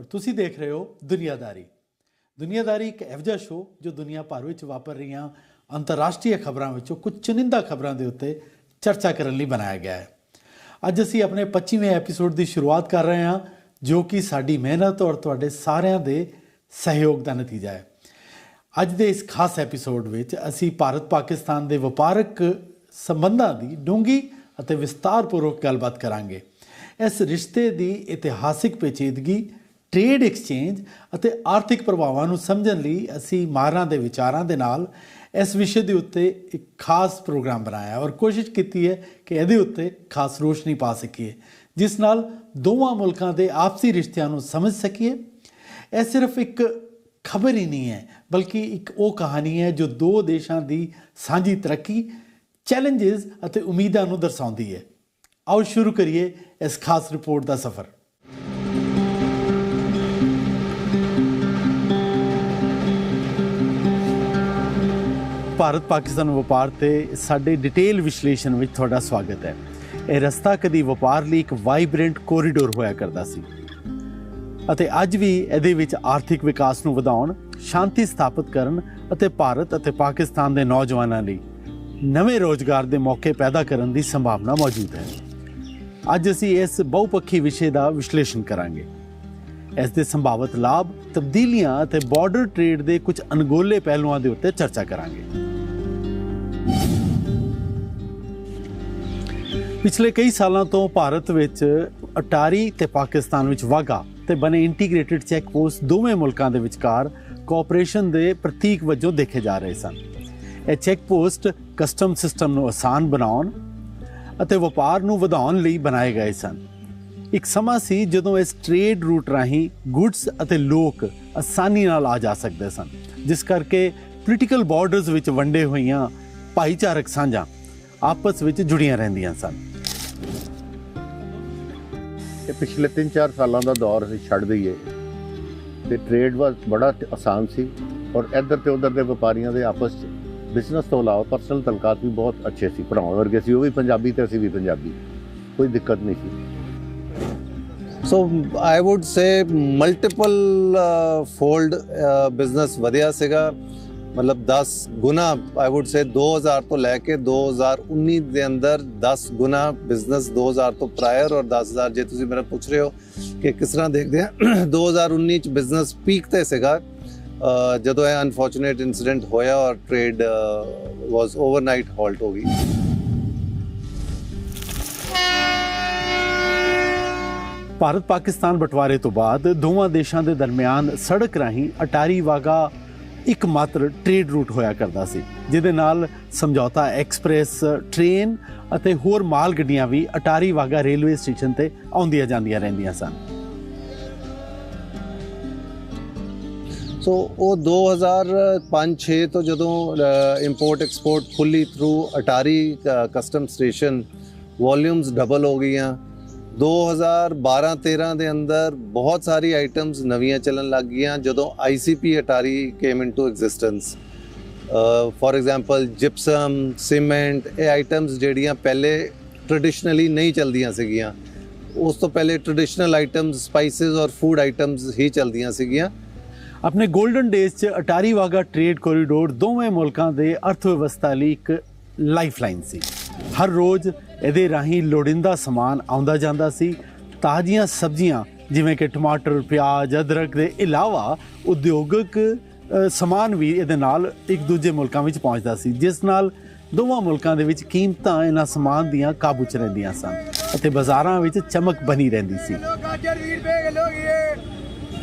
ਔਰ ਤੁਸੀਂ ਦੇਖ ਰਹੇ ਹੋ ਦੁਨੀਆਦਾਰੀ। ਦੁਨੀਆਦਾਰੀ ਇੱਕ ਇਹੋ ਜਿਹਾ ਸ਼ੋਅ ਜੋ ਦੁਨੀਆ ਭਰ ਵਿੱਚ ਵਾਪਰ ਰਹੀਆਂ ਅੰਤਰਰਾਸ਼ਟਰੀ ਖਬਰਾਂ ਵਿੱਚੋਂ ਕੁਝ ਚੁਣਿੰਦਾ ਖਬਰਾਂ ਦੇ ਉੱਤੇ ਚਰਚਾ ਕਰਨ ਲਈ ਬਣਾਇਆ ਗਿਆ ਹੈ। ਅੱਜ ਅਸੀਂ ਆਪਣੇ 25ਵੇਂ ਐਪੀਸੋਡ ਦੀ ਸ਼ੁਰੂਆਤ ਕਰ ਰਹੇ ਹਾਂ, ਜੋ ਕਿ ਸਾਡੀ ਮਿਹਨਤ ਔਰ ਤੁਹਾਡੇ ਸਾਰਿਆਂ ਦੇ ਸਹਿਯੋਗ ਦਾ ਨਤੀਜਾ ਹੈ। ਅੱਜ ਦੇ ਇਸ ਖਾਸ ਐਪੀਸੋਡ ਵਿੱਚ ਅਸੀਂ ਭਾਰਤ ਪਾਕਿਸਤਾਨ ਦੇ ਵਪਾਰਕ ਸੰਬੰਧਾਂ ਦੀ ਡੂੰਗੀ ਅਤੇ ਵਿਸਤਾਰਪੂਰਵਕ ਗੱਲਬਾਤ ਕਰਾਂਗੇ। ਇਸ ਰਿਸ਼ਤੇ ਦੀ ਇਤਿਹਾਸਿਕ ਪੇਚੀਦਗੀ ਟ੍ਰੇਡ ਐਕਸਚੇਂਜ ਅਤੇ ਆਰਥਿਕ ਪ੍ਰਭਾਵਾਂ ਨੂੰ ਸਮਝਣ ਲਈ ਅਸੀਂ ਮਾਹਰਾਂ ਦੇ ਵਿਚਾਰਾਂ ਦੇ ਨਾਲ ਇਸ ਵਿਸ਼ੇ ਦੇ ਉੱਤੇ ਇੱਕ ਖਾਸ ਪ੍ਰੋਗਰਾਮ ਬਣਾਇਆ ਔਰ ਕੋਸ਼ਿਸ਼ ਕੀਤੀ ਹੈ ਕਿ ਇਹਦੇ ਉੱਤੇ ਖਾਸ ਰੋਸ਼ਨੀ ਪਾ ਸਕੀਏ, ਜਿਸ ਨਾਲ ਦੋਵਾਂ ਮੁਲਕਾਂ ਦੇ ਆਪਸੀ ਰਿਸ਼ਤਿਆਂ ਨੂੰ ਸਮਝ ਸਕੀਏ। ਇਹ ਸਿਰਫ ਇੱਕ ਖਬਰ ਹੀ ਨਹੀਂ ਹੈ, ਬਲਕਿ ਇੱਕ ਉਹ ਕਹਾਣੀ ਹੈ ਜੋ ਦੋ ਦੇਸ਼ਾਂ ਦੀ ਸਾਂਝੀ ਤਰੱਕੀ ਚੈਲੰਜਸ ਅਤੇ ਉਮੀਦਾਂ ਨੂੰ ਦਰਸਾਉਂਦੀ ਹੈ। ਆਓ ਸ਼ੁਰੂ ਕਰੀਏ ਇਸ ਖਾਸ ਰਿਪੋਰਟ ਦਾ ਸਫ਼ਰ। ਭਾਰਤ ਪਾਕਿਸਤਾਨ ਵਪਾਰ ਤੇ ਸਾਡੇ ਡਿਟੇਲ ਵਿਸ਼ਲੇਸ਼ਣ ਵਿੱਚ ਤੁਹਾਡਾ ਸਵਾਗਤ ਹੈ। ਇਹ ਰਸਤਾ ਕਦੀ ਵਪਾਰ ਲਈ ਇੱਕ ਵਾਈਬ੍ਰੈਂਟ ਕੋਰੀਡੋਰ ਹੋਇਆ ਕਰਦਾ ਸੀ। ਅਤੇ ਅੱਜ ਵੀ ਇਹਦੇ ਵਿੱਚ ਆਰਥਿਕ ਵਿਕਾਸ ਨੂੰ ਵਧਾਉਣ, ਸ਼ਾਂਤੀ ਸਥਾਪਿਤ ਕਰਨ ਅਤੇ ਭਾਰਤ ਅਤੇ ਪਾਕਿਸਤਾਨ ਦੇ ਨੌਜਵਾਨਾਂ ਲਈ ਨਵੇਂ ਰੋਜ਼ਗਾਰ ਦੇ ਮੌਕੇ ਪੈਦਾ ਕਰਨ ਦੀ ਸੰਭਾਵਨਾ ਮੌਜੂਦ ਹੈ। ਅੱਜ ਅਸੀਂ ਇਸ ਬਹੁਪੱਖੀ ਵਿਸ਼ੇ ਦਾ ਵਿਸ਼ਲੇਸ਼ਣ ਕਰਾਂਗੇ। ਇਸ ਦੇ ਸੰਭਾਵਿਤ ਲਾਭ, ਤਬਦੀਲੀਆਂ ਅਤੇ ਬਾਰਡਰ ਟ੍ਰੇਡ ਦੇ ਕੁਝ ਅਣਗੋਲੇ ਪਹਿਲੂਆਂ ਦੇ ਉੱਤੇ ਚਰਚਾ ਕਰਾਂਗੇ। ਪਿਛਲੇ ਕਈ ਸਾਲਾਂ ਤੋਂ ਭਾਰਤ ਵਿੱਚ ਅਟਾਰੀ ਤੇ ਪਾਕਿਸਤਾਨ ਵਿੱਚ ਵਾਗਾ ਤੇ ਬਣੇ ਇੰਟੀਗ੍ਰੇਟਿਡ ਚੈੱਕ ਪੋਸਟ ਦੋਵੇਂ ਮੁਲਕਾਂ ਦੇ ਵਿਚਕਾਰ ਕੋਆਪਰੇਸ਼ਨ ਦੇ ਪ੍ਰਤੀਕ ਵਜੋਂ ਦੇਖੇ ਜਾ ਰਹੇ ਸਨ। ਇਹ ਚੈੱਕ ਪੋਸਟ ਕਸਟਮ ਸਿਸਟਮ ਨੂੰ ਆਸਾਨ ਬਣਾਉਣ ਅਤੇ ਵਪਾਰ ਨੂੰ ਵਧਾਉਣ ਲਈ ਬਣਾਏ ਗਏ ਸਨ। ਇੱਕ ਸਮਾਂ ਸੀ ਜਦੋਂ ਇਸ ਟ੍ਰੇਡ ਰੂਟ ਰਾਹੀਂ ਗੁੱਡਸ ਅਤੇ ਲੋਕ ਆਸਾਨੀ ਨਾਲ ਆ ਜਾ ਸਕਦੇ ਸਨ, ਜਿਸ ਕਰਕੇ ਪੋਲੀਟੀਕਲ ਬਾਰਡਰਸ ਵਿੱਚ ਵੰਡੇ ਹੋਈਆਂ ਭਾਈਚਾਰਕ ਸਾਂਝਾਂ ਆਪਸ ਵਿੱਚ ਜੁੜੀਆਂ ਰਹਿੰਦੀਆਂ ਸਨ। ਇਹ ਪਿਛਲੇ 3-4 ਸਾਲਾਂ ਦਾ ਦੌਰ ਅਸੀਂ ਛੱਡ ਦਈਏ। ਤੇ ਟ੍ਰੇਡ ਵਾਸ ਬੜਾ ਆਸਾਨ ਸੀ ਔਰ ਇੱਧਰ ਤੇ ਉੱਧਰ ਦੇ ਵਪਾਰੀਆਂ ਦੇ ਆਪਸ ਚ ਬਿਜ਼ਨਸ ਤੋਂ ਇਲਾਵਾ ਪਰਸਨਲ ਤਲਕਾਤ ਵੀ ਬਹੁਤ ਅੱਛੇ ਸੀ ਪੜਾਉਣ ਵਰਗੇ ਸੀ, ਉਹ ਵੀ ਪੰਜਾਬੀ ਤੇ ਅਸੀਂ ਵੀ ਪੰਜਾਬੀ। ਕੋਈ ਦਿੱਕਤ ਨਹੀਂ ਸੀ। So I would say multiple fold business ਵਧਿਆ ਸੀਗਾ। ਮਤਲਬ 10 ਗੁਣਾ ਆਈ ਊਡ ਸੇ 2000 ਤੋਂ ਲੈ ਕੇ 2019 ਦੇ ਅੰਦਰ 10 ਗੁਣਾ ਬਿਜ਼ਨਸ 2000 ਤੋਂ ਪ੍ਰਾਇਰ ਔਰ 10000 ਜੇ ਤੁਸੀਂ ਮੇਰਾ ਪੁੱਛ ਰਹੇ ਹੋ ਕਿ ਕਿਸ ਤਰ੍ਹਾਂ ਦੇਖਦੇ ਆ 2019 ਚ ਬਿਜ਼ਨਸ ਪੀਕ ਤੇ ਸੀਗਾ। ਜਦੋਂ ਇਹ ਅਨਫੋਰਚੂਨੇਟ ਇਨਸੀਡੈਂਟ ਹੋਇਆ ਔਰ ਟ੍ਰੇਡ ਵਾਸ ਓਵਰਨਾਈਟ ਹਾਲਟ ਹੋ ਗਈ। ਭਾਰਤ ਪਾਕਿਸਤਾਨ ਬਟਵਾਰੇ ਤੋਂ ਬਾਅਦ ਦੋਵਾਂ ਦੇਸ਼ਾਂ ਦੇ ਦਰਮਿਆਨ ਸੜਕ ਰਾਹੀਂ ਅਟਾਰੀ ਵਾਗਾ ਇੱਕ ਮਾਤਰ ਟ੍ਰੇਡ ਰੂਟ ਹੋਇਆ ਕਰਦਾ ਸੀ, ਜਿਹਦੇ ਨਾਲ ਸਮਝੌਤਾ ਐਕਸਪ੍ਰੈਸ, ਟ੍ਰੇਨ ਅਤੇ ਹੋਰ ਮਾਲ ਗੱਡੀਆਂ ਵੀ ਅਟਾਰੀ ਵਾਗਾ ਰੇਲਵੇ ਸਟੇਸ਼ਨ ਤੇ ਆਉਂਦੀਆਂ ਜਾਂਦੀਆਂ ਰਹਿੰਦੀਆਂ ਸਨ। ਸੋ ਉਹ 2005-6 ਤੋਂ ਜਦੋਂ import export fully through Attari custom station volumes double ਹੋ ਗਈਆਂ। 2012-13 ਦੇ ਅੰਦਰ ਬਹੁਤ ਸਾਰੀ ਆਈਟਮਸ ਨਵੀਆਂ ਚੱਲਣ ਲੱਗ ਗਈਆਂ ਜਦੋਂ ICP Attari came into existence for example gypsum cement ਇਹ ਆਈਟਮਸ ਜਿਹੜੀਆਂ ਪਹਿਲੇ ਟ੍ਰੈਡੀਸ਼ਨਲੀ ਨਹੀਂ ਚੱਲਦੀਆਂ ਸੀਗੀਆਂ। ਉਸ ਤੋਂ ਪਹਿਲੇ ਟ੍ਰੈਡੀਸ਼ਨਲ ਆਈਟਮਸ ਸਪਾਈਸਸ ਔਰ ਫੂਡ ਆਈਟਮਸ ਹੀ ਚੱਲਦੀਆਂ ਸੀਗੀਆਂ। ਆਪਣੇ 골ਡਨ ਡੇਜ਼ 'ਚ ਅਟਾਰੀ ਵਾਗਾ ਟ੍ਰੇਡ ਕੋਰੀਡੋਰ ਦੋਵੇਂ ਮੁਲਕਾਂ ਦੇ ਅਰਥ ਵਿਵਸਥਾ ਲਈ ਇੱਕ ਲਾਈਫਲਾਈਨ ਸੀ। ਹਰ ਰੋਜ਼ ਇਹਦੇ ਰਾਹੀਂ ਲੋੜਿੰਦਾ ਸਮਾਨ ਆਉਂਦਾ ਜਾਂਦਾ ਸੀ। ਤਾਜ਼ੀਆਂ ਸਬਜ਼ੀਆਂ, ਜਿਵੇਂ ਕਿ ਟਮਾਟਰ, ਪਿਆਜ਼, ਅਦਰਕ ਦੇ ਇਲਾਵਾ ਉਦਯੋਗਿਕ ਸਮਾਨ ਵੀ ਇਹਦੇ ਨਾਲ ਇੱਕ ਦੂਜੇ ਮੁਲਕਾਂ ਵਿੱਚ ਪਹੁੰਚਦਾ ਸੀ, ਜਿਸ ਨਾਲ ਦੋਵਾਂ ਮੁਲਕਾਂ ਦੇ ਵਿੱਚ ਕੀਮਤਾਂ ਇਹਨਾਂ ਸਮਾਨ ਦੀਆਂ ਕਾਬੂ 'ਚ ਰਹਿੰਦੀਆਂ ਸਨ ਅਤੇ ਬਾਜ਼ਾਰਾਂ ਵਿੱਚ ਚਮਕ ਬਣੀ ਰਹਿੰਦੀ ਸੀ।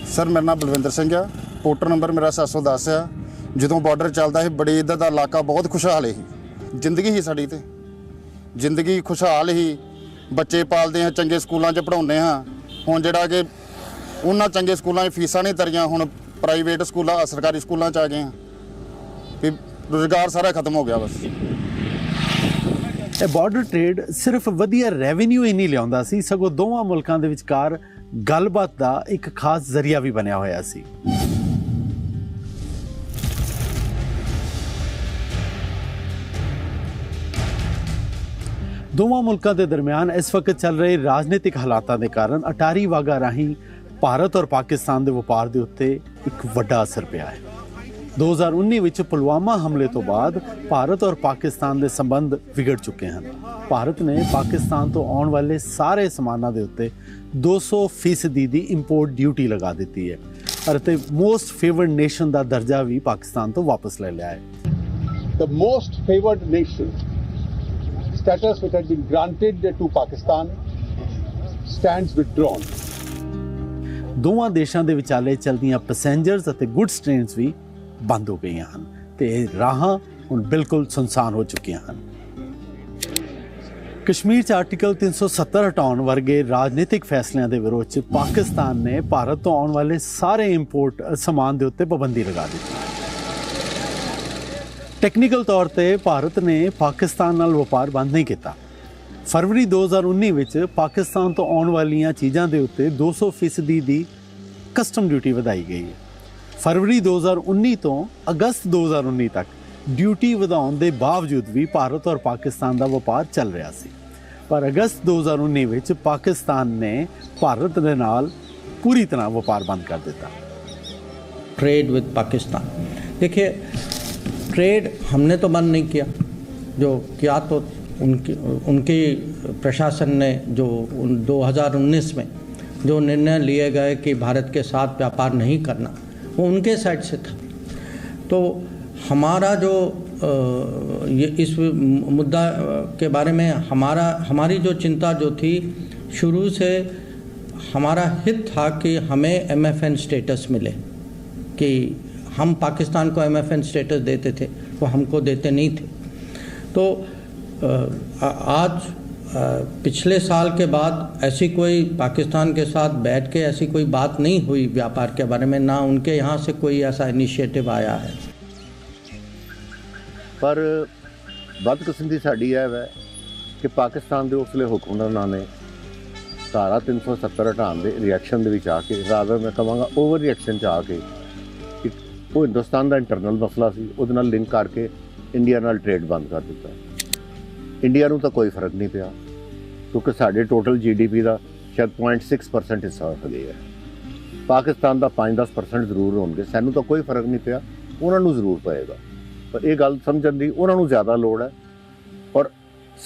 ਸਰ, ਮੇਰਾ ਨਾਮ ਬਲਵਿੰਦਰ ਸਿੰਘ ਆ। ਪੋਟਰ ਨੰਬਰ ਮੇਰਾ 710 ਆ। ਜਦੋਂ ਬਾਰਡਰ ਚੱਲਦਾ ਸੀ, ਬੜੇ ਇੱਧਰ ਦਾ ਇਲਾਕਾ, ਬਹੁਤ ਖੁਸ਼ਹਾਲ ਸੀ। ਜ਼ਿੰਦਗੀ ਹੀ ਸਾਡੀ ਤੇ। ਜ਼ਿੰਦਗੀ ਖੁਸ਼ਹਾਲ ਹੀ ਬੱਚੇ ਪਾਲਦੇ ਆ ਚੰਗੇ ਸਕੂਲਾਂ 'ਚ ਪੜਾਉਂਦੇ ਹਾਂ। ਹੁਣ ਜਿਹੜਾ ਕਿ ਉਹਨਾਂ ਚੰਗੇ ਸਕੂਲਾਂ 'ਚ ਫੀਸਾਂ ਨਹੀਂ ਤਰੀਆਂ ਹੁਣ ਪ੍ਰਾਈਵੇਟ ਸਕੂਲਾਂ, ਸਰਕਾਰੀ ਸਕੂਲਾਂ 'ਚ ਆ ਗਏ ਆ ਵੀ ਰੁਜ਼ਗਾਰ ਸਾਰਾ ਖਤਮ ਹੋ ਗਿਆ ਬਸ। ਇਹ ਬਾਰਡਰ ਟ੍ਰੇਡ ਸਿਰਫ ਵਧੀਆ ਰੈਵਨਿਊ ਹੀ ਨਹੀਂ ਲਿਆਉਂਦਾ ਸੀ, ਸਗੋਂ ਦੋਵਾਂ ਮੁਲਕਾਂ ਦੇ ਵਿਚਕਾਰ ਗੱਲਬਾਤ ਦਾ ਇੱਕ ਖਾਸ ਜ਼ਰੀਆ ਵੀ ਬਣਿਆ ਹੋਇਆ ਸੀ। ਦੋਵਾਂ ਮੁਲਕਾਂ ਦੇ ਦਰਮਿਆਨ ਇਸ ਵਕਤ ਚੱਲ ਰਹੇ ਰਾਜਨੀਤਿਕ ਹਾਲਾਤਾਂ ਦੇ ਕਾਰਨ ਅਟਾਰੀ ਵਾਗਾ ਰਾਹੀਂ ਭਾਰਤ ਔਰ ਪਾਕਿਸਤਾਨ ਦੇ ਵਪਾਰ ਦੇ ਉੱਤੇ ਇੱਕ ਵੱਡਾ ਅਸਰ ਪਿਆ ਹੈ। 2019 ਵਿੱਚ ਪੁਲਵਾਮਾ ਹਮਲੇ ਤੋਂ ਬਾਅਦ ਭਾਰਤ ਔਰ ਪਾਕਿਸਤਾਨ ਦੇ ਸੰਬੰਧ ਵਿਗੜ ਚੁੱਕੇ ਹਨ। ਭਾਰਤ ਨੇ ਪਾਕਿਸਤਾਨ ਤੋਂ ਆਉਣ ਵਾਲੇ ਸਾਰੇ ਸਮਾਨਾਂ ਦੇ ਉੱਤੇ 200 ਫੀਸਦੀ ਦੀ ਇੰਪੋਰਟ ਡਿਊਟੀ ਲਗਾ ਦਿੱਤੀ ਹੈ ਅਤੇ ਮੋਸਟ ਫੇਵਰਡ ਨੇਸ਼ਨ ਦਾ ਦਰਜਾ ਵੀ ਪਾਕਿਸਤਾਨ ਤੋਂ ਵਾਪਸ ਲੈ ਲਿਆ ਹੈ। The most favored nation status which had been granted to Pakistan stands withdrawn. ਦੋਵਾਂ ਦੇਸ਼ਾਂ ਦੇ ਵਿਚਾਲੇ ਚਲਦੀਆਂ ਪੈਸੇਂਜਰਸ ਅਤੇ ਗੁੱਡਸ ਟ੍ਰੇਨਸ ਵੀ ਬੰਦ ਹੋ ਗਈਆਂ ਹਨ ਤੇ ਇਹ ਰਾਹਾਂ ਹੁਣ ਬਿਲਕੁਲ ਸੁਨਸਾਨ ਹੋ ਚੁੱਕੀਆਂ ਹਨ ਕਸ਼ਮੀਰ 'ਚ ਆਰਟੀਕਲ 370 ਹਟਾਉਣ ਵਰਗੇ ਰਾਜਨੀਤਿਕ ਫੈਸਲਿਆਂ ਦੇ ਵਿਰੋਧ 'ਚ ਪਾਕਿਸਤਾਨ ਨੇ ਭਾਰਤ ਤੋਂ ਆਉਣ ਵਾਲੇ ਸਾਰੇ ਇੰਪੋਰਟ ਸਮਾਨ ਦੇ ਉੱਤੇ ਪਾਬੰਦੀ ਲਗਾ ਦਿੱਤੀ ਟੈਕਨੀਕਲ ਤੌਰ ਤੇ ਭਾਰਤ ਨੇ ਪਾਕਿਸਤਾਨ ਨਾਲ ਵਪਾਰ ਬੰਦ ਨਹੀਂ ਕੀਤਾ। ਫਰਵਰੀ 2019 ਵਿੱਚ ਪਾਕਿਸਤਾਨ ਤੋਂ ਆਉਣ ਵਾਲੀਆਂ ਚੀਜ਼ਾਂ ਦੇ ਉੱਤੇ 200% ਦੀ ਕਸਟਮ ਡਿਊਟੀ ਵਧਾਈ ਗਈ ਹੈ। ਫਰਵਰੀ 2019 ਤੋਂ ਅਗਸਤ 2019 ਤੱਕ ਡਿਊਟੀ ਵਧਾਉਣ ਦੇ ਬਾਵਜੂਦ ਵੀ ਭਾਰਤ ਔਰ ਪਾਕਿਸਤਾਨ ਦਾ ਵਪਾਰ ਚੱਲ ਰਿਹਾ ਸੀ। ਪਰ ਅਗਸਤ 2019 ਵਿੱਚ ਪਾਕਿਸਤਾਨ ਨੇ ਭਾਰਤ ਦੇ ਨਾਲ ਪੂਰੀ ਤਰ੍ਹਾਂ ਵਪਾਰ ਬੰਦ ਕਰ ਦਿੱਤਾ। ਟ੍ਰੇਡ ਵਿਦ ਪਾਕਿਸਤਾਨ ਦੇਖਿਏ ट्रेड हमने तो बंद नहीं किया। जो किया तो उनकी उनकी प्रशासन ने जो उन 2019 में जो निर्णय लिए गए कि भारत के साथ व्यापार नहीं करना, वो उनके साइड से था। तो हमारा जो ये इस मुद्दा के बारे में हमारा, हमारी जो चिंता जो थी, शुरू से हमारा हित था कि हमें एमएफएन स्टेटस मिले, कि हम पाकिस्तान को एमएफएन स्टेटस देते थे वो हमको देते नहीं थे तो अ, आ- आज अ, पिछले साल के बाद ऐसी कोई पाकिस्तान के साथ बैठ के ऐसी कोई बात नहीं हुई व्यापार के बारे में ना उनके यहाँ से कोई ऐसा इनिशिएटिव आया है ਪਰ ਬਦਕਿਸਮਤੀ ਸਾਡੀ ਇਹ ਹੈ ਕਿ ਪਾਕਿਸਤਾਨ ਦੇ ਉਸਲੇ ਹੁਕਮਰਾਨਾਂ ਨੇ ਧਾਰਾ 370 ਹਟਾਉਣ ਦੇ ਰਿਐਕਸ਼ਨ ਦੇ ਵਿੱਚ ਆ ਕੇ ਰਾਦਰ ਮੈਂ ਕਹਾਂਗਾ ਓਵਰ ਰਿਐਕਸ਼ਨ ਚ ਆ ਕੇ ਇੱਕ ਉਹ ਹਿੰਦੁਸਤਾਨ ਦਾ ਇੰਟਰਨਲ ਮਸਲਾ ਸੀ, ਉਹਦੇ ਨਾਲ ਲਿੰਕ ਕਰਕੇ ਇੰਡੀਆ ਨਾਲ ਟ੍ਰੇਡ ਬੰਦ ਕਰ ਦਿੱਤਾ। ਇੰਡੀਆ ਨੂੰ ਤਾਂ ਕੋਈ ਫ਼ਰਕ ਨਹੀਂ ਪਿਆ, ਕਿਉਂਕਿ ਸਾਡੇ ਟੋਟਲ ਜੀਡੀਪੀ ਦਾ ਸ਼ਾਇਦ 0.6% ਹਿੱਸਾ ਹੋ ਗਿਆ ਹੈ। ਪਾਕਿਸਤਾਨ ਦਾ 5-10% ਜ਼ਰੂਰ ਹੋਣਗੇ, ਸਾਨੂੰ ਤਾਂ ਕੋਈ ਫ਼ਰਕ ਨਹੀਂ ਪਿਆ, ਉਹਨਾਂ ਨੂੰ ਜ਼ਰੂਰ ਪਏਗਾ। ਪਰ ਇਹ ਗੱਲ ਸਮਝਣ ਦੀ ਉਹਨਾਂ ਨੂੰ ਜ਼ਿਆਦਾ ਲੋੜ ਹੈ। ਔਰ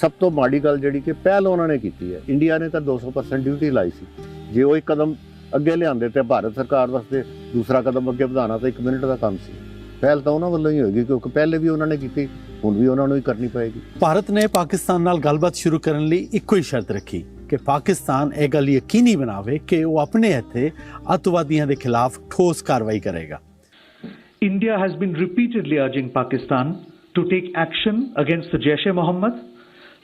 ਸਭ ਤੋਂ ਮਾੜੀ ਗੱਲ ਜਿਹੜੀ ਕਿ ਪਹਿਲ ਉਹਨਾਂ ਨੇ ਕੀਤੀ ਹੈ ਇੰਡੀਆ ਨੇ ਤਾਂ 200% ਡਿਊਟੀ ਲਾਈ ਸੀ। ਜੇ ਉਹ ਇੱਕ ਕਦਮ ਅੱਗੇ ਲਿਆਂਦੇ ਤੇ ਭਾਰਤ ਸਰਕਾਰ ਵਾਸਤੇ ਦੂਸਰਾ ਕਦਮ ਅੱਗੇ ਵਧਾਉਣਾ ਤਾਂ 1 ਮਿੰਟ ਦਾ ਕੰਮ ਸੀ। ਪਹਿਲ ਤਾਂ ਉਹਨਾਂ ਵੱਲੋਂ ਹੀ ਹੋਏਗੀ ਕਿਉਂਕਿ ਪਹਿਲੇ ਵੀ ਉਹਨਾਂ ਨੇ ਕੀਤੀ ਹੁਣ ਵੀ ਉਹਨਾਂ ਨੂੰ ਹੀ ਕਰਨੀ ਪਏਗੀ। ਭਾਰਤ ਨੇ ਪਾਕਿਸਤਾਨ ਨਾਲ ਗੱਲਬਾਤ ਸ਼ੁਰੂ ਕਰਨ ਲਈ ਇੱਕੋ ਹੀ ਸ਼ਰਤ ਰੱਖੀ ਕਿ ਪਾਕਿਸਤਾਨ ਇਹ ਗੱਲ ਯਕੀਨੀ ਬਣਾਵੇ ਕਿ ਉਹ ਆਪਣੇ ਇੱਥੇ ਅੱਤਵਾਦੀਆਂ ਦੇ ਖਿਲਾਫ ਠੋਸ ਕਾਰਵਾਈ ਕਰੇਗਾ। India has been repeatedly urging Pakistan to take action against the Jaish e Mohammed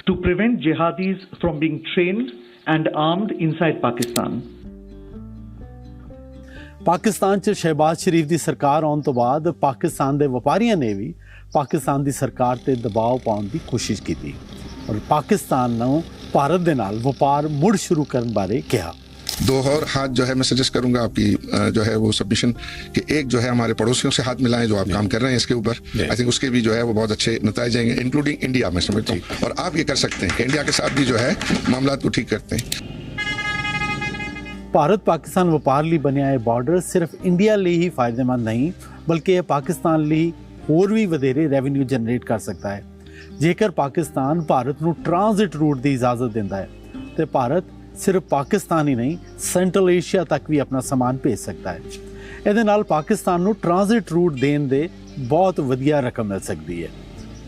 to prevent jihadis from being trained and armed inside Pakistan. Pakistan 'ਚ ਸ਼ਹਿਬਾਜ਼ ਸ਼ਰੀਫ ਦੀ ਸਰਕਾਰ ਆਉਣ ਤੋਂ ਬਾਅਦ ਪਾਕਿਸਤਾਨ ਦੇ ਵਪਾਰੀਆਂ ਨੇ ਵੀ ਪਾਕਿਸਤਾਨ ਦੀ ਸਰਕਾਰ ਤੇ ਦਬਾਅ ਪਾਉਣ ਦੀ ਕੋਸ਼ਿਸ਼ ਕੀਤੀ ਔਰ ਪਾਕਿਸਤਾਨ ਨੂੰ ਭਾਰਤ ਦੇ ਨਾਲ ਵਪਾਰ ਮੁੜ ਸ਼ੁਰੂ ਕਰਨ ਬਾਰੇ ਕਿਹਾ दो और हाथ जो है मैं सजेस्ट करूंगा आपकी अ, जो है वो सबमिशन कि एक जो है हमारे पड़ोसियों से हाथ मिलाएं जो आप काम कर रहे हैं इसके ऊपर आई थिंक उसके भी जो है वो बहुत अच्छे नतज आएंगे इंक्लूडिंग इंडिया मैं समझता हूँ और आप ये कर सकते हैं कि इंडिया के साथ भी जो है मामला को ठीक करते हैं ਭਾਰਤ ਪਾਕਿਸਤਾਨ ਵਪਾਰ ਲਈ ਬਣਿਆ ਇਹ ਬਾਰਡਰ ਸਿਰਫ ਇੰਡੀਆ ਲਈ ਹੀ ਫਾਇਦੇਮੰਦ ਨਹੀਂ, ਬਲਕਿ ਇਹ ਪਾਕਿਸਤਾਨ ਲਈ ਹੋਰ ਵੀ ਵਧੇਰੇ ਰੈਵਨਿਊ ਜਨਰੇਟ ਕਰ ਸਕਦਾ ਹੈ। ਜੇਕਰ ਪਾਕਿਸਤਾਨ ਭਾਰਤ ਨੂੰ ਟ੍ਰਾਂਜ਼ਿਟ ਰੂਟ ਦੀ ਇਜਾਜ਼ਤ ਦਿੰਦਾ ਹੈ, ਤੇ ਭਾਰਤ ਸਿਰਫ ਪਾਕਿਸਤਾਨ ਹੀ ਨਹੀਂ ਸੈਂਟਰਲ ਏਸ਼ੀਆ ਤੱਕ ਵੀ ਆਪਣਾ ਸਮਾਨ ਭੇਜ ਸਕਦਾ ਹੈ। ਇਹਦੇ ਨਾਲ ਪਾਕਿਸਤਾਨ ਨੂੰ ਟ੍ਰਾਂਜ਼ਿਟ ਰੂਟ ਦੇਣ ਦੇ ਬਹੁਤ ਵਧੀਆ ਰਕਮ ਮਿਲ ਸਕਦੀ ਹੈ,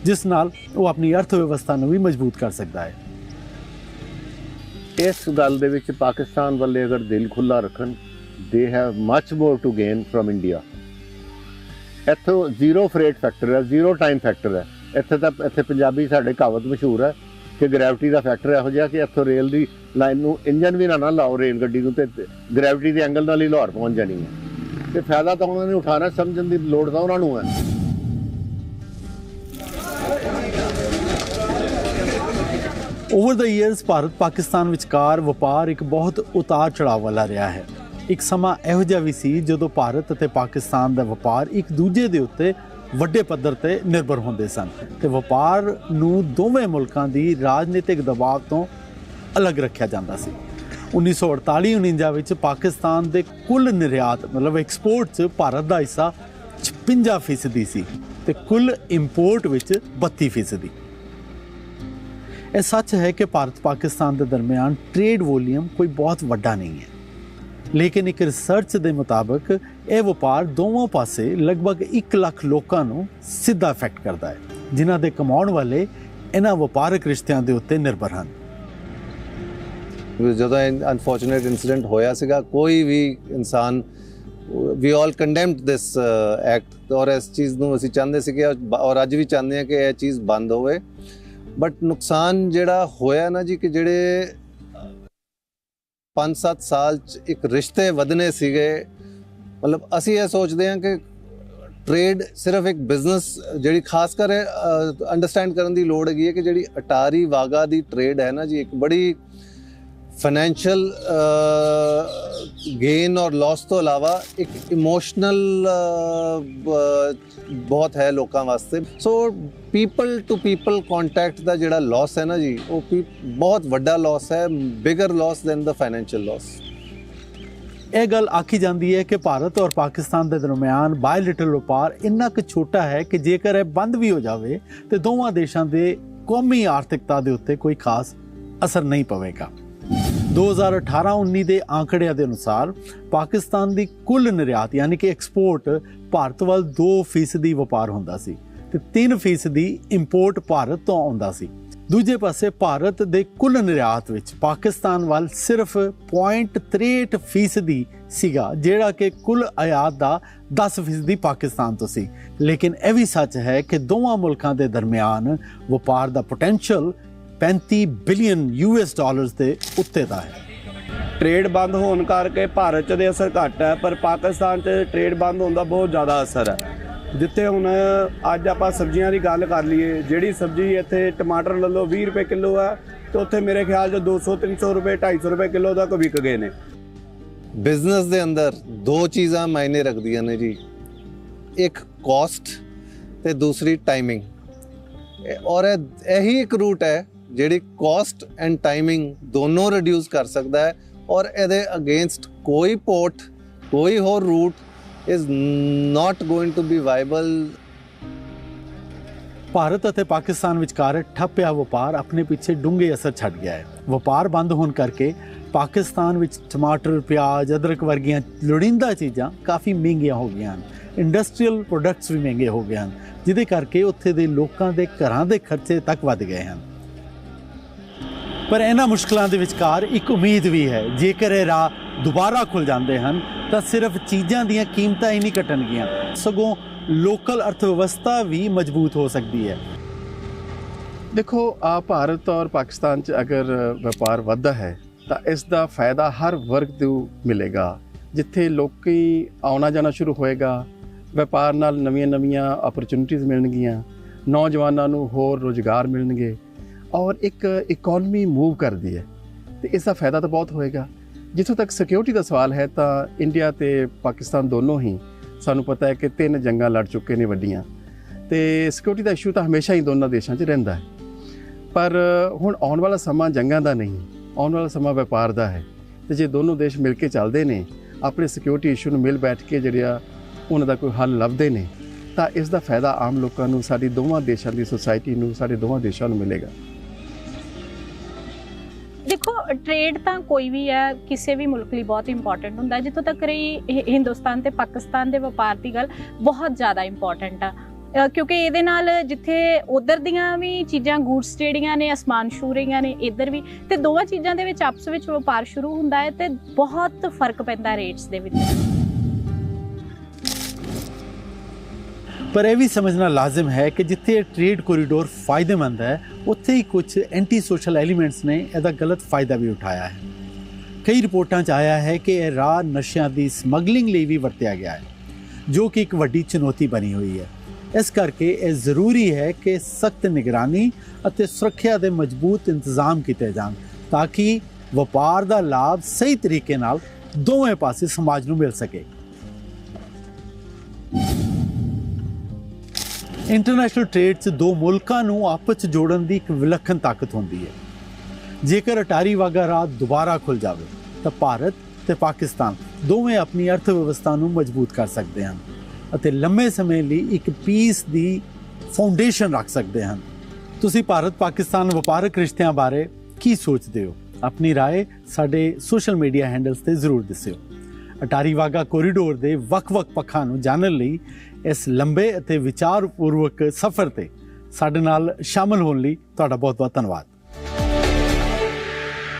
ਜਿਸ ਨਾਲ ਉਹ ਆਪਣੀ ਅਰਥ ਵਿਵਸਥਾ ਨੂੰ ਵੀ ਮਜ਼ਬੂਤ ਕਰ ਸਕਦਾ ਹੈ। ਇਸ ਗੱਲ ਦੇ ਵਿੱਚ ਪਾਕਿਸਤਾਨ ਵੱਲੇ ਅਗਰ ਦਿਲ ਖੁੱਲਾ ਰੱਖਣ ਦੇ have much more to gain from India ਇੱਥੋਂ ਜ਼ੀਰੋ ਫਰੇਟ ਫੈਕਟਰ ਹੈ ਜ਼ੀਰੋ ਟਾਈਮ ਫੈਕਟਰ ਹੈ। ਇੱਥੇ ਤਾਂ, ਇੱਥੇ ਪੰਜਾਬੀ ਸਾਡੇ ਕਹਾਵਤ ਮਸ਼ਹੂਰ ਹੈ ਕਿ ਗ੍ਰੈਵਿਟੀ ਦਾ ਫੈਕਟਰ ਇਹੋ ਜਿਹਾ ਕਿ ਇੱਥੋਂ ਰੇਲ ਦੀ ਲਾਈਨ ਨੂੰ ਇੰਜਨ ਵੀ ਨਾ ਨਾ ਲਾਓ ਰੇਲ ਗੱਡੀ ਨੂੰ ਤੇ ਗ੍ਰੈਵਿਟੀ ਦੇ ਐਂਗਲ ਨਾਲ ਹੀ ਲਾਹੌਰ ਪਹੁੰਚ ਜਾਣੀ ਹੈ। ਤੇ ਫਾਇਦਾ ਤਾਂ ਉਹਨਾਂ ਨੇ ਉਠਾਣਾ ਸਮਝਣ ਦੀ ਲੋੜ ਤਾਂ ਉਹਨਾਂ ਨੂੰ ਹੈ। Over the years Bharat Pakistan ਵਿਚਕਾਰ ਵਪਾਰ ਇੱਕ ਬਹੁਤ ਉਤਾਰ ਚੜਾਅ ਵਾਲਾ ਰਿਹਾ ਹੈ। ਇੱਕ ਸਮਾਂ ਇਹੋ ਜਿਹਾ ਵੀ ਸੀ ਜਦੋਂ ਭਾਰਤ ਅਤੇ ਪਾਕਿਸਤਾਨ ਦਾ ਵਪਾਰ ਇੱਕ ਦੂਜੇ ਦੇ ਉੱਤੇ ਵੱਡੇ ਪੱਧਰ ਤੇ ਨਿਰਭਰ ਹੁੰਦੇ ਸਨ ਤੇ ਵਪਾਰ ਨੂੰ ਦੋਵੇਂ ਮੁਲਕਾਂ ਦੀ ਰਾਜਨੀਤਿਕ ਦਬਾਅ ਤੋਂ ਅਲੱਗ ਰੱਖਿਆ ਜਾਂਦਾ ਸੀ। 1948-49 ਵਿੱਚ ਪਾਕਿਸਤਾਨ ਦੇ ਕੁੱਲ ਨਿਰਯਾਤ, ਮਤਲਬ ਐਕਸਪੋਰਟ 'ਚ ਭਾਰਤ ਦਾ ਹਿੱਸਾ 56% ਸੀ ਤੇ ਕੁੱਲ ਇੰਪੋਰਟ ਵਿੱਚ 32% ਇਹ ਸੱਚ ਹੈ ਕਿ ਭਾਰਤ ਪਾਕਿਸਤਾਨ ਦੇ ਦਰਮਿਆਨ ਟ੍ਰੇਡ ਵੋਲੀਅਮ ਕੋਈ ਬਹੁਤ ਵੱਡਾ ਨਹੀਂ ਹੈ। ਲੇਕਿਨ ਇੱਕ ਰਿਸਰਚ ਦੇ ਮੁਤਾਬਕ ਇਹ ਵਪਾਰ ਦੋਵਾਂ ਪਾਸੇ ਲਗਭਗ 1 ਲੱਖ ਲੋਕਾਂ ਨੂੰ ਸਿੱਧਾ ਇਫੈਕਟ ਕਰਦਾ ਹੈ, ਜਿਨ੍ਹਾਂ ਦੇ ਕਮਾਉਣ ਵਾਲੇ ਇਹਨਾਂ ਵਪਾਰਕ ਰਿਸ਼ਤਿਆਂ ਦੇ ਉੱਤੇ ਨਿਰਭਰ ਹਨ। ਜਦੋਂ ਅਨਫੋਰਚੂਨੇਟ ਇਨਸੀਡੈਂਟ ਹੋਇਆ ਸੀਗਾ, ਕੋਈ ਵੀ ਇਨਸਾਨ ਵੀ ਆਲ ਕੰਡੈਮਡ ਦਿਸ ਐਕਟ ਔਰ ਇਸ ਚੀਜ਼ ਨੂੰ ਅਸੀਂ ਚਾਹੁੰਦੇ ਸੀਗੇ ਔਰ ਅੱਜ ਵੀ ਚਾਹੁੰਦੇ ਹਾਂ ਕਿ ਇਹ ਚੀਜ਼ ਬੰਦ ਹੋਵੇ। ਬਟ ਨੁਕਸਾਨ ਜਿਹੜਾ ਹੋਇਆ ਨਾ ਜੀ ਕਿ ਜਿਹੜੇ 5-7 ਸਾਲ ਚ ਇੱਕ ਰਿਸ਼ਤੇ ਵਧਨੇ ਸੀਗੇ, ਮਤਲਬ ਅਸੀਂ ਇਹ ਸੋਚਦੇ ਹਾਂ ਕਿ ਟ੍ਰੇਡ ਸਿਰਫ ਇੱਕ ਬਿਜ਼ਨਸ ਜਿਹੜੀ ਖਾਸ ਕਰ ਅੰਡਰਸਟੈਂਡ ਕਰਨ ਦੀ ਲੋੜ ਹੈਗੀ ਹੈ ਕਿ ਜਿਹੜੀ ਅਟਾਰੀ ਵਾਗਾ ਦੀ ਟ੍ਰੇਡ ਹੈ ਨਾ ਜੀ, ਇੱਕ ਬੜੀ ਫਾਈਨੈਂਸ਼ੀਅਲ ਗੇਨ ਔਰ ਲਾਸ ਤੋਂ ਇਲਾਵਾ ਇੱਕ ਇਮੋਸ਼ਨਲ uh, ਬਹੁਤ ਹੈ ਲੋਕਾਂ ਵਾਸਤੇ। So people to people contact ਦਾ ਜਿਹੜਾ ਲਾਸ ਹੈ ਨਾ ਜੀ, ਉਹ ਬਹੁਤ ਵੱਡਾ ਲਾਸ ਹੈ bigger loss than the financial loss ਇਹ ਗੱਲ ਆਖੀ ਜਾਂਦੀ ਹੈ ਕਿ ਭਾਰਤ ਔਰ ਪਾਕਿਸਤਾਨ ਦੇ ਦਰਮਿਆਨ ਬਾਇਲੇਟਰਲ ਵਪਾਰ ਇੰਨਾ ਕੁ ਛੋਟਾ ਹੈ ਕਿ ਜੇਕਰ ਇਹ ਬੰਦ ਵੀ ਹੋ ਜਾਵੇ, ਤੇ ਦੋਵਾਂ ਦੇਸ਼ਾਂ ਦੇ ਕੌਮੀ ਆਰਥਿਕਤਾ ਦੇ ਉੱਤੇ ਕੋਈ ਖਾਸ ਅਸਰ ਨਹੀਂ ਪਵੇਗਾ। 2018-19 ਦੇ ਆંકੜਿਆਂ ਦੇ ਅਨੁਸਾਰ ਪਾਕਿਸਤਾਨ ਦੀ ਕੁੱਲ ਨਿਰਯਾਤ, ਯਾਨੀ ਕਿ ਐਕਸਪੋਰਟ ਭਾਰਤ ਵੱਲ 2% ਵਪਾਰ ਹੁੰਦਾ ਸੀ ਤੇ 3% ਇੰਪੋਰਟ ਭਾਰਤ ਤੋਂ ਆਉਂਦਾ ਸੀ। ਦੂਜੇ ਪਾਸੇ ਭਾਰਤ ਦੇ ਕੁੱਲ ਨਿਰਯਾਤ ਵਿੱਚ ਪਾਕਿਸਤਾਨ ਵੱਲ ਸਿਰਫ 0.63% ਸੀਗਾ, ਜਿਹੜਾ ਕਿ ਕੁੱਲ ਆਯਾਤ ਦਾ 10% ਪਾਕਿਸਤਾਨ ਤੋਂ ਸੀ। ਲੇਕਿਨ ਇਹ ਵੀ ਸੱਚ ਹੈ ਕਿ ਦੋਵਾਂ ਮੁਲਕਾਂ ਦੇ ਦਰਮਿਆਨ ਵਪਾਰ ਦਾ ਪੋਟੈਂਸ਼ੀਅਲ 35 ਬਿਲੀਅਨ ਯੂਐਸ ਡਾਲਰਸ ਦੇ ਉੱਤੇ ਦਾ ਹੈ। ਟ੍ਰੇਡ ਬੰਦ ਹੋਣ ਕਰਕੇ ਭਾਰਤ 'ਚ ਦੇ ਅਸਰ ਘੱਟ ਹੈ ਪਰ ਪਾਕਿਸਤਾਨ 'ਚ ਟ੍ਰੇਡ ਬੰਦ ਹੋਣ ਦਾ ਬਹੁਤ ਜ਼ਿਆਦਾ ਅਸਰ ਹੈ। ਜਿੱਥੇ ਹੁਣ ਅੱਜ ਆਪਾਂ ਸਬਜ਼ੀਆਂ ਦੀ ਗੱਲ ਕਰ ਲਈਏ ਜਿਹੜੀ ਸਬਜ਼ੀ ਇੱਥੇ ਟਮਾਟਰ ਲੈ ਲਓ 20 ਰੁਪਏ ਕਿਲੋ ਹੈ ਤੇ ਉੱਥੇ ਮੇਰੇ ਖਿਆਲ 'ਚ 200 300 ਰੁਪਏ 250 ਰੁਪਏ ਕਿਲੋ ਤੱਕ ਵਿਕ ਗਏ ਨੇ। ਬਿਜ਼ਨਸ ਦੇ ਅੰਦਰ ਦੋ ਚੀਜ਼ਾਂ ਮਾਇਨੇ ਰੱਖਦੀਆਂ ਨੇ ਜੀ। ਇੱਕ ਕਾਸਟ ਤੇ ਦੂਸਰੀ ਟਾਈਮਿੰਗ ਔਰ ਇਹ- ਇਹੀ ਇੱਕ ਰੂਟ ਹੈ ਜਿਹੜੀ ਕਾਸਟ ਐਂਡ ਟਾਈਮਿੰਗ ਦੋਨੋਂ ਰਿਡਿਊਸ ਕਰ ਸਕਦਾ ਹੈ ਔਰ ਇਹਦੇ ਅਗੇਂਸਟ ਕੋਈ ਪੋਰਟ ਕੋਈ ਹੋਰ route is not going to be viable Bharat ਅਤੇ ਪਾਕਿਸਤਾਨ ਵਿਚਕਾਰ ਠੱਪਿਆ ਵਪਾਰ, ਆਪਣੇ ਪਿੱਛੇ ਡੂੰਘੇ ਅਸਰ ਛੱਡ ਗਿਆ ਹੈ। ਵਪਾਰ ਬੰਦ ਹੋਣ ਕਰਕੇ ਪਾਕਿਸਤਾਨ ਵਿੱਚ ਟਮਾਟਰ, ਪਿਆਜ਼, ਅਦਰਕ ਵਰਗੀਆਂ ਲੋੜੀਂਦਾ ਚੀਜ਼ਾਂ ਕਾਫੀ ਮਹਿੰਗੀਆਂ ਹੋ ਗਈਆਂ ਹਨ। ਇੰਡਸਟਰੀਅਲ ਪ੍ਰੋਡਕਟਸ ਵੀ ਮਹਿੰਗੇ ਹੋ ਗਏ ਹਨ, ਜਿਹਦੇ ਕਰਕੇ ਉੱਥੇ ਦੇ ਲੋਕਾਂ ਦੇ ਘਰਾਂ ਦੇ ਖਰਚੇ ਤੱਕ ਵੱਧ ਗਏ ਹਨ। ਪਰ ਇਹਨਾਂ ਮੁਸ਼ਕਲਾਂ ਦੇ ਵਿਚਕਾਰ ਇੱਕ ਉਮੀਦ ਵੀ ਹੈ। ਜੇਕਰ ਇਹ ਰਾਹ ਦੁਬਾਰਾ ਖੁੱਲ ਜਾਂਦੇ ਹਨ, ਤਾਂ ਸਿਰਫ ਚੀਜ਼ਾਂ ਦੀਆਂ ਕੀਮਤਾਂ ਹੀ ਨਹੀਂ ਘਟਣਗੀਆਂ। ਸਗੋਂ ਲੋਕਲ ਅਰਥਵਿਵਸਥਾ ਵੀ ਮਜ਼ਬੂਤ ਹੋ ਸਕਦੀ ਹੈ। ਦੇਖੋ, ਆ ਭਾਰਤ ਔਰ ਪਾਕਿਸਤਾਨ ਚ ਅਗਰ ਵਪਾਰ ਵੱਧਦਾ ਹੈ, ਤਾਂ ਇਸ ਦਾ ਫਾਇਦਾ ਹਰ ਵਰਗ ਨੂੰ ਮਿਲੇਗਾ। ਜਿੱਥੇ ਲੋਕੀ ਆਉਣਾ ਜਾਣਾ ਸ਼ੁਰੂ ਹੋਏਗਾ, ਵਪਾਰ ਨਾਲ ਨਵੀਆਂ-ਨਵੀਆਂ ਓਪਰਚੁਨਿਟੀਆਂ ਮਿਲਣਗੀਆਂ, ਨੌਜਵਾਨਾਂ ਨੂੰ ਹੋਰ ਰੋਜ਼ਗਾਰ ਮਿਲਣਗੇ ਔਰ ਇੱਕ ਇਕਨੋਮੀ ਮੂਵ ਕਰਦੀ ਹੈ, ਤੇ ਇਸ ਦਾ ਫਾਇਦਾ ਤਾਂ ਬਹੁਤ ਹੋਏਗਾ। ਜਿੱਥੋਂ ਤੱਕ ਸਿਕਿਉਰਿਟੀ ਦਾ ਸਵਾਲ ਹੈ, ਤਾਂ ਇੰਡੀਆ ਤੇ ਪਾਕਿਸਤਾਨ ਦੋਨੋਂ ਹੀ ਸਾਨੂੰ ਪਤਾ ਹੈ ਕਿ ਤਿੰਨ ਜੰਗਾਂ ਲੜ ਚੁੱਕੇ ਨੇ ਵੱਡੀਆਂ। ਤੇ ਸਿਕਿਉਰਿਟੀ ਦਾ ਇਸ਼ੂ ਤਾਂ ਹਮੇਸ਼ਾ ਹੀ ਦੋਨਾਂ ਦੇਸ਼ਾਂ 'ਚ ਰਹਿੰਦਾ ਹੈ। ਪਰ ਹੁਣ ਆਉਣ ਵਾਲਾ ਸਮਾਂ ਜੰਗਾਂ ਦਾ ਨਹੀਂ, ਆਉਣ ਵਾਲਾ ਸਮਾਂ ਵਪਾਰ ਦਾ ਹੈ। ਤੇ ਜੇ ਦੋਨੋਂ ਦੇਸ਼ ਮਿਲ ਕੇ ਚੱਲਦੇ ਨੇ, ਆਪਣੇ ਸਿਕਿਉਰਿਟੀ ਇਸ਼ੂ ਨੂੰ ਮਿਲ ਬੈਠ ਕੇ ਜਿਹੜਿਆ ਉਹਨਾਂ ਦਾ ਕੋਈ ਹੱਲ ਲੱਭਦੇ ਨੇ, ਤਾਂ ਇਸ ਦਾ ਫਾਇਦਾ ਆਮ ਲੋਕਾਂ ਨੂੰ, ਸਾਡੀ ਦੋਵਾਂ ਦੇਸ਼ਾਂ ਦੀ ਸੁਸਾਇਟੀ ਨੂੰ, ਸਾਡੇ ਦੋਵਾਂ ਦੇਸ਼ਾਂ ਨੂੰ ਮਿਲੇਗਾ। ਦੇਖੋ ਟ੍ਰੇਡ ਤਾਂ ਕੋਈ ਵੀ ਹੈ, ਕਿਸੇ ਵੀ ਮੁਲਕ ਲਈ ਬਹੁਤ ਇੰਪੋਰਟੈਂਟ ਹੁੰਦਾ ਜਿੱਥੋਂ ਤੱਕ ਰਹੀ ਹਿੰਦੁਸਤਾਨ ਤੇ ਪਾਕਿਸਤਾਨ ਦੇ ਵਪਾਰ ਦੀ ਗੱਲ, ਬਹੁਤ ਜ਼ਿਆਦਾ ਇੰਪੋਰਟੈਂਟ ਆ। ਕਿਉਂਕਿ ਇਹਦੇ ਨਾਲ ਜਿੱਥੇ ਉਧਰ ਦੀਆਂ ਵੀ ਚੀਜ਼ਾਂ ਗੂਡਸ ਜਿਹੜੀਆਂ ਨੇ, ਅਸਮਾਨ ਛੂ ਰਹੀਆਂ ਨੇ, ਇੱਧਰ ਵੀ, ਤੇ ਦੋਵਾਂ ਚੀਜ਼ਾਂ ਦੇ ਵਿੱਚ ਆਪਸ ਵਿੱਚ ਵਪਾਰ ਸ਼ੁਰੂ ਹੁੰਦਾ ਹੈ ਤੇ ਬਹੁਤ ਫ਼ਰਕ ਪੈਂਦਾ ਰੇਟਸ ਦੇ ਵਿੱਚ। ਪਰ ਇਹ ਵੀ ਸਮਝਣਾ ਲਾਜ਼ਮ ਹੈ ਕਿ ਜਿੱਥੇ ਇਹ ਟ੍ਰੇਡ ਕੋਰੀਡੋਰ ਫਾਇਦੇਮੰਦ ਹੈ, ਉੱਥੇ ਹੀ ਕੁਝ ਐਂਟੀ ਸੋਸ਼ਲ ਐਲੀਮੈਂਟਸ ਨੇ ਇਹਦਾ ਗਲਤ ਫਾਇਦਾ ਵੀ ਉਠਾਇਆ ਹੈ। ਕਈ ਰਿਪੋਰਟਾਂ 'ਚ ਆਇਆ ਹੈ ਕਿ ਇਹ ਰਾਹ ਨਸ਼ਿਆਂ ਦੀ ਸਮਗਲਿੰਗ ਲਈ ਵੀ ਵਰਤਿਆ ਗਿਆ ਹੈ, ਜੋ ਕਿ ਇੱਕ ਵੱਡੀ ਚੁਣੌਤੀ ਬਣੀ ਹੋਈ ਹੈ। ਇਸ ਕਰਕੇ ਇਹ ਜ਼ਰੂਰੀ ਹੈ ਕਿ ਸਖਤ ਨਿਗਰਾਨੀ ਅਤੇ ਸੁਰੱਖਿਆ ਦੇ ਮਜ਼ਬੂਤ ਇੰਤਜ਼ਾਮ ਕੀਤੇ ਜਾਣ, ਤਾਂ ਕਿ ਵਪਾਰ ਦਾ ਲਾਭ ਸਹੀ ਤਰੀਕੇ ਨਾਲ ਦੋਵੇਂ ਪਾਸੇ ਸਮਾਜ ਨੂੰ ਮਿਲ ਸਕੇ। ਇੰਟਰਨੈਸ਼ਨਲ ਟ੍ਰੇਡ 'ਚ ਦੋ ਮੁਲਕਾਂ ਨੂੰ ਆਪਸ 'ਚ ਜੋੜਨ ਦੀ ਇੱਕ ਵਿਲੱਖਣ ਤਾਕਤ ਹੁੰਦੀ ਹੈ ਜੇਕਰ ਅਟਾਰੀ ਵਾਗਾ ਰਾਹ ਦੁਬਾਰਾ ਖੁੱਲ ਜਾਵੇ ਤਾਂ ਭਾਰਤ ਤੇ ਪਾਕਿਸਤਾਨ ਦੋਵੇਂ ਆਪਣੀ ਅਰਥ ਵਿਵਸਥਾ ਨੂੰ ਮਜ਼ਬੂਤ ਕਰ ਸਕਦੇ ਹਨ ਅਤੇ ਲੰਮੇ ਸਮੇਂ ਲਈ ਇੱਕ ਪੀਸ ਦੀ ਫਾਊਂਡੇਸ਼ਨ ਰੱਖ ਸਕਦੇ ਹਨ ਤੁਸੀਂ ਭਾਰਤ ਪਾਕਿਸਤਾਨ ਵਪਾਰਕ ਰਿਸ਼ਤਿਆਂ ਬਾਰੇ ਕੀ ਸੋਚਦੇ ਹੋ ਆਪਣੀ رائے ਸਾਡੇ ਸੋਸ਼ਲ ਮੀਡੀਆ ਹੈਂਡਲਸ ਤੇ ਜ਼ਰੂਰ ਦੱਸਿਓ ਅਟਾਰੀ ਵਾਗਾ ਕੋਰੀਡੋਰ ਦੇ ਵੱਖ-ਵੱਖ ਪੱਖਾਂ ਨੂੰ ਜਾਣਨ ਲਈ ਇਸ ਲੰਬੇ ਅਤੇ ਵਿਚਾਰਪੂਰਵਕ ਸਫ਼ਰ ਤੇ ਸਾਡੇ ਨਾਲ ਸ਼ਾਮਲ ਹੋਣ ਲਈ ਤੁਹਾਡਾ ਬਹੁਤ-ਬਹੁਤ ਧੰਨਵਾਦ।